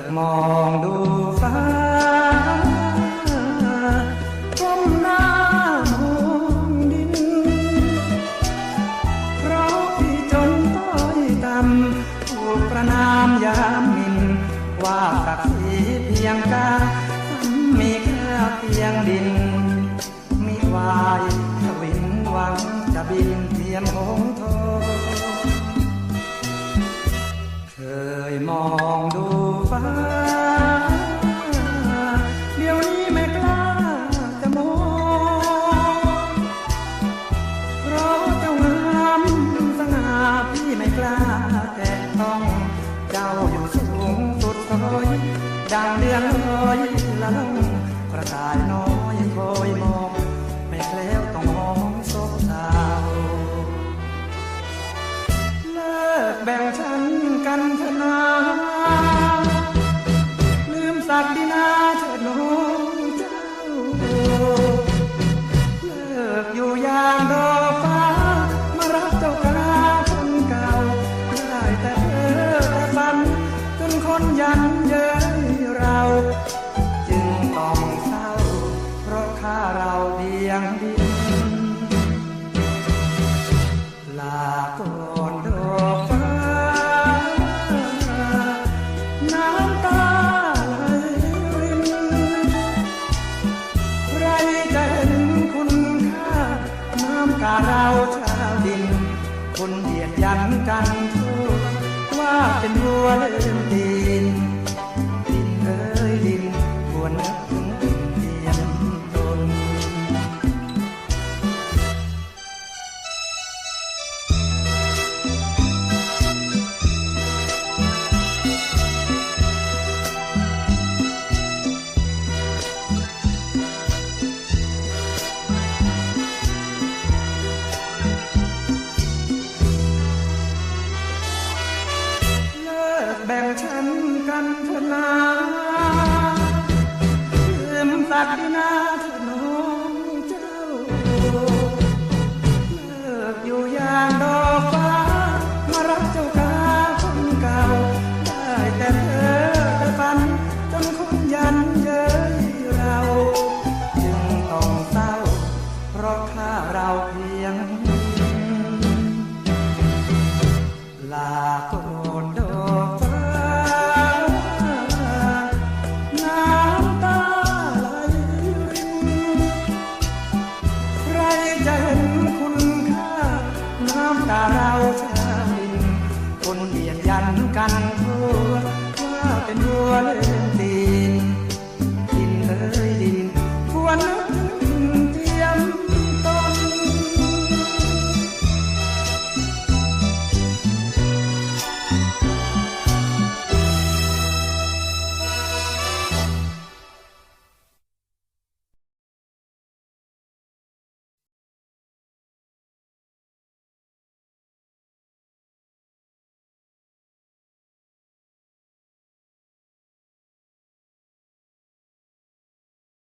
กมองดูฟ้าก้มหน้ามองดิน เพราะพี่จนต้อยต่ำถูกประนามยามมิน ว่าศักดิ์ศรีเพียงกามมีแค่เพียงดิน มีวายถวินหวังจะบินเทียมหง มองดูฟ้า เดี๋ยวนี้ไม่กล้าจะมองเพราะเจ้างามสง่าพี่ไม่กล้าแตะต้อง เจ้าอยู่สูงสุดซอยดังเดือนลอยละลงกระต่ายน้อย คนยันเย้ยเรา จึงต้องเศร้า เพราะข้าเรา เป็นวัวเลื่อนดิน แบ่งฉันกันเถอะนาลืมสักดินาเถอะน้องเจ้าเลิกอยู่อย่างดอกฟ้า มารักเจ้ากาคนเก่า ได้แต่เธอแต่ฝันจนคนยันเย้ยเรา จึงต้องเศร้า เพราะค่าเราเพียงลาก่อน